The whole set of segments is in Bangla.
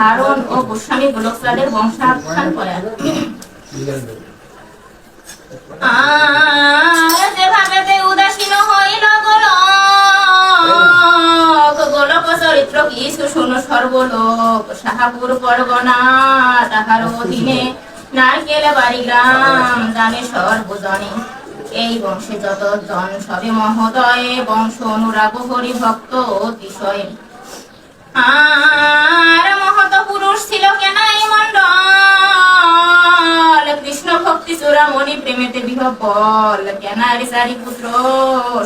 ধারণ ও গোস্বামী গোলকচাঁদের বংশাখ্যান করেন। অধীনে নারকেল বাড়ি গ্রাম জানে সর্বজনে। এই বংশে যত জন, সবে মহোদয়ে বংশ অনুরাগ হরি ভক্ত অতিশয়। আর বিহবল কেনারি চারি পুত্র,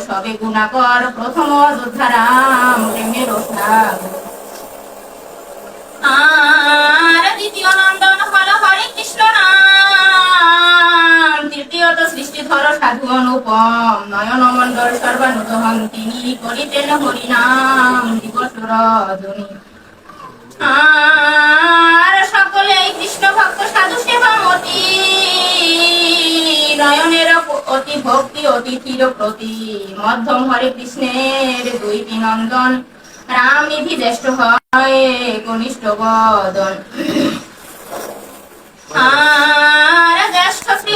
সবে গুণাকর প্রথম অযোধ্যা রাম প্রেমের আর দ্বিতীয় নন্দন হল হরে কৃষ্ণ নাম। তৃতীয়ত সৃষ্টিধর সাধু অনুপম, নয়ন মণ্ডল সর্বানুত হন তিনি, করিতেন হরিনাম, দিবস রজনী। কৃষ্ণ ভক্ত সাধু নয়নের অতি ভক্তি অতিথির প্রতি। মধ্যম হরে কৃষ্ণের দুইটি নন্দন রাম নিধি জ্যেষ্ঠ হয় কনিষ্ঠ বদন। জ্যেষ্ঠ শ্রী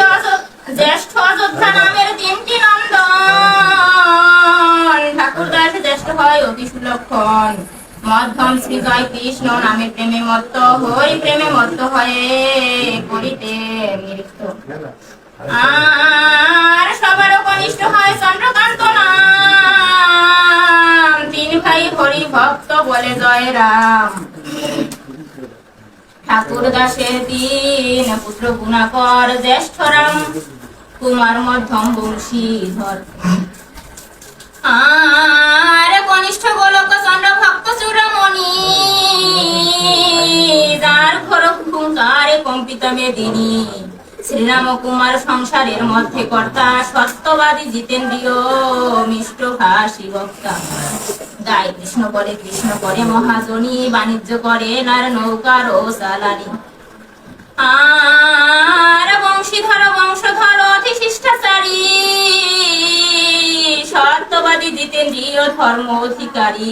জ্যেষ্ঠ অযোধ্যা নামের তিনটি নন্দন। ঠাকুর দাস জ্যেষ্ঠ হয় অতি সুলক্ষণ। মধ্যম কৃষ্ণ প্রেমে প্রেমে মত্ত হয়ে আর সবার কনিষ্ঠ হয় চন্দ্রকান্ত নাম। তিন ভাই হরি ভক্ত বলে জয় রাম। ঠাকুর দাসের তিন পুত্র গুণাকর জ্যেষ্ঠ রাম। কুমার মধ্যম বংশীধর আর কনিষ্ঠ মিষ্ট ভাষী বক্তা। গায় কৃষ্ণ কৃষ্ণ করে মহাজনী বাণিজ্য করে, নার নৌকার ও সালানি আর বংশীধর ধর্ম অধিকারী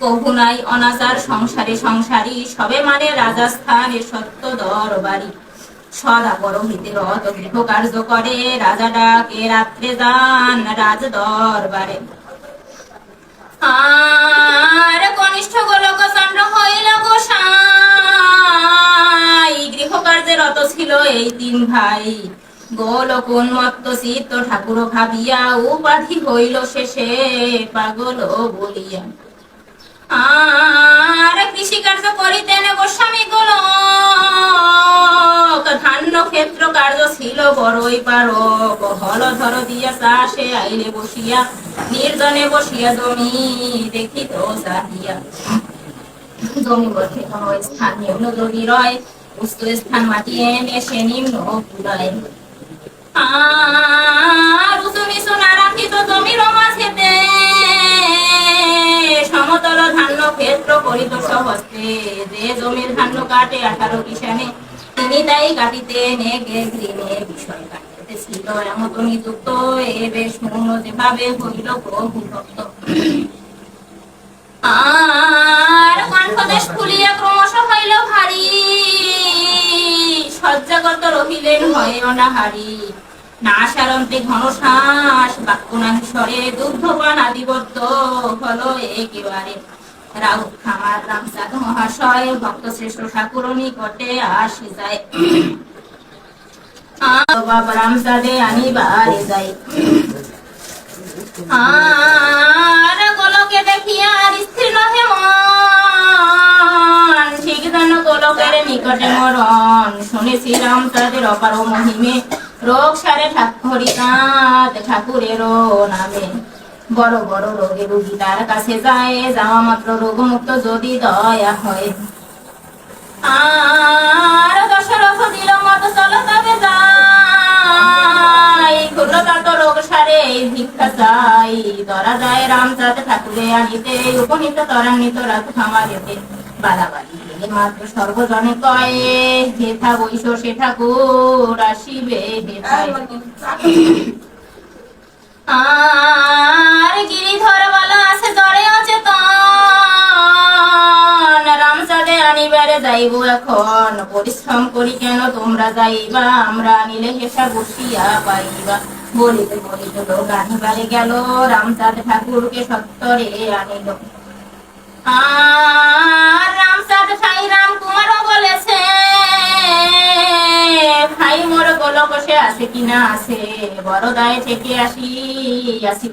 কভু নাই অনাচার সংসারে সংসারী, সবে মানে রাজস্থানে সত্য দরবারি। সদা পরহিতে রত গৃহ কার্য করে, রাজা ডাকে, রাত্রে যান রাজ দরবারে আর কনিষ্ঠ গোলক চন্দ্র হইল গোসাই। গৃহকার্যে রত ছিল এই তিন ভাই। গোলক উন্মত্ত চিত্ত ঠাকুর ভাবিয়া উপাধি হইল শেষে পাগল বলিয়া। করিতেন গোস্বামী গোলক। ধান্য ক্ষেত্র কার্য ছিল বড়ই হল ধর দিয়া চাষে আইলে বসিয়া, নির্জনে বসিয়া জমি দেখিত জমি মধ্যে কোন স্থান নিম্ন রয় উচ্চ স্থান মাটি এনে সে নিম্ন পুরায় আর উঁচু রাখিত জমির মাঝেতে সমতল ধান্য ক্ষেত্র করিত সহস্তে। যে জমির ধান্য কাটে আঠারো কিষানে তিনি তাই কাটিতে নেগে ঘৃণে বিষয় কাটিতে ছিল এমত নিযুক্ত এ বেশ মূল যেভাবে হইল প্রভু ভক্ত। আর কণ্ঠদেশ খুলিয়া ক্রমশ হইল ভারী। সজ্জাগত রহিলেন হয় অনাহারি। নাশারন্তে ঘন শ্বাস বাক্য নাহি স্বরে দুগ্ধপান আদিবদ্ধ হল একেবারে। রাউত খামার, রামচাঁদ মহাশয়, ভক্ত শ্রেষ্ঠ ঠাকুর নিকটে যায় যায় আর গোলকে দেখিয়া আর স্থির নহে মন, ঠিক গোলকের নিকটে মরণ। শুনেছি রাম তাদের অপার মহিমে রোগ সারে হরিকাঁত ঠাকুরেরও নামে। বড় বড় রোগে রুগী তার কাছে যায়, যাওয়া মাত্র রোগ মুক্ত যদি দয়া হয়। আর দশরথ দিল মত চলো তবে যাই ক্ষুদ্রতান্ত রোগ সারে ভিক্ষা চাই। ধরা যায় রামচাঁদ ঠাকুরে আনিতে, উপনীত ত্বরান্বিত রাত খামারেতে বাড়াবাড়ি মাত্র সে ঠাকুর আসিবে আর গিরিধর আছে আনিবারে বলে যাইব এখন। পরিশ্রম করি কেন তোমরা যাইবা? আমরা আনিলে হেসা বসিয়া পাইবা। বলিতে বলিতে লোক আনিবারে গেল। রামচাঁদ ঠাকুরকে সত্তরে আনিল। আর থেকে আসি আসি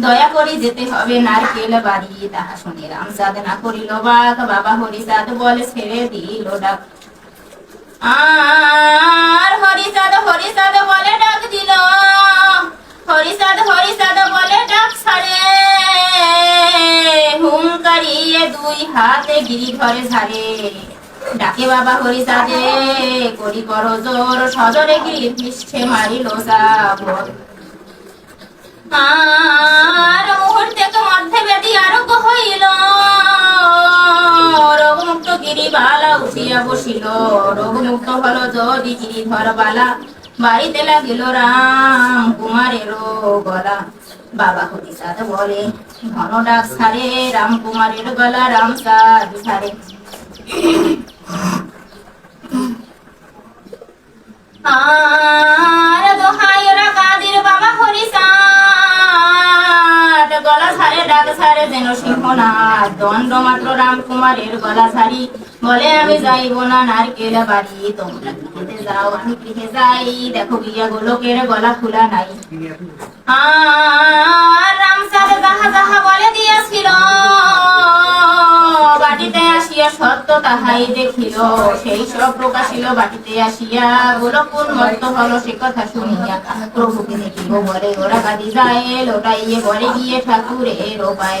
দয়া করি যেতে হবে নারকেল বাড়ি। তাহা শুনে রামচাঁদ না করিল বাঘ, বাবা হরিচাঁদ বলে, ছেড়ে দিল ডাক। আর হরিচাঁদ হরিচাঁদ বলে, ডাক দিল। হরিচাঁদ হরিচাঁদ বলে, ডাক ছাড়ে। দুই হাতে গিরি ধরে ঝাড়ে। ডাকে বাবা হরিচাঁদে, করি বড় জোর সদরে গিরি পৃষ্ঠে মারিল আর মুহূর্তে মধ্যে ব্যাধি হইল। উঠিয়া বসিল। যদি গিরিধর বালা বাড়িতে লাগিল রাম কুমারেরও গলা। বাবা হরিচাঁদ বলে ঘন ডাক রাম কুমারের গলা রাম হরিচাঁদ? গলা ছাড়ে যেন সিংহনাথ দণ্ড মাত্র রামকুমারের গলা ছাড়ি। বলে, আমি যাইব না নারকেল বাড়ি, তোমরা যাও আমি গৃহে যাই। দেখো গিয়া গোলকের গলা খোলা নাই। যাহা যাহা বলে দিয়াছিল, বাটিতে আসিয়া সত্য তাহাই দেখিল। সেই সব প্রকাশিল বাটিতে আসিয়া গোলকুল মত্ত হল সে কথা শুনিয়া। প্রভুকে দেখিব বলে ওরা কাঁদি যায়, লোটাইয়ে বলে গিয়ে ঠাকুরের পায়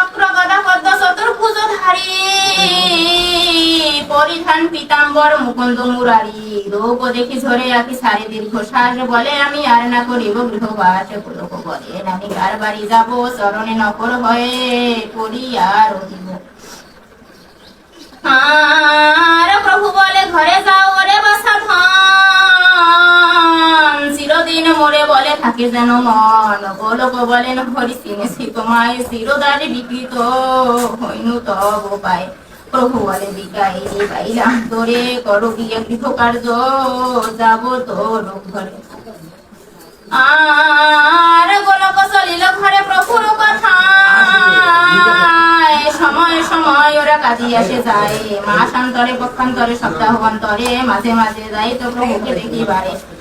পরিধান পিতাম্বর মুকুন্দ মুরারি রূপ দেখি বলে, আমি আর না করিব গৃহবাস বলে। আমি কার বাড়ি যাব, চরণে নকর হয়ে পড়িয়া রহিব। আর প্রভু বলে, ঘরে যাও, ওরে চিরদিন মোরে বলে থাকে যেন মন। গোলক বলেন হরি চিনেছি তোমায় চিরদারে বিকৃত হইনু তব পায়। প্রভু বলে, বিকাই পাইলাম তোরে, করো গিয়ে গৃহ কার্য যাব তোর ঘরে। আর গোলক চলিল ঘরে প্রভুর কথা। সময় সময় ওরা কাজে আসে যায়। মাসান্তরে পক্ষান্তরে, সপ্তাহ অন্তরে, মাঝে মাঝে যাই তো প্রভুকে দেখিবারে।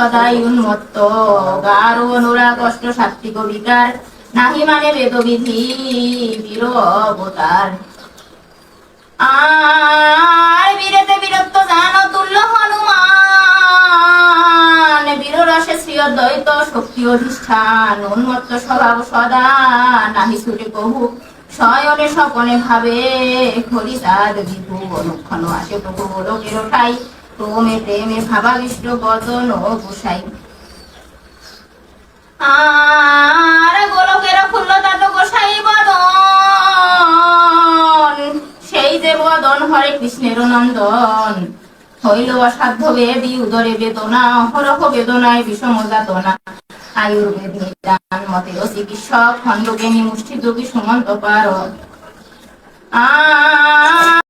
সদাই উন্মত্ত গার অনুরাগ কষ্ট সাত্বিক বিকার নাহি মানে বেদবিধি বীর অবতার আর বীরেতে বীরত্ব জান তুল্য হনুমান। বীর রসে দ্বৈত শক্তি অধিষ্ঠান, উন্মত্ত স্বভাব সদা নাহি সুরে শয়নে স্বপনে ভাবে, হরিচাঁদ বিভু অনুক্ষণ আসে প্রভু গোলকের ঠাই। ক্রমে প্রেমে ভাবাবিষ্ট বদন ও আর গোলকের গোসাই বদন, সেই যে বদন হরে কৃষ্ণের নন্দন। হইল অসাধ্য বেদি, উদরে বেদনা অহরহ বেদনায় বিষম যাতনা। আয়ুর্বেদ নিদান মতে ও চিকিৎসক খণ্ডজ্ঞানী মুষ্টি যোগী সুমন্ত পার আ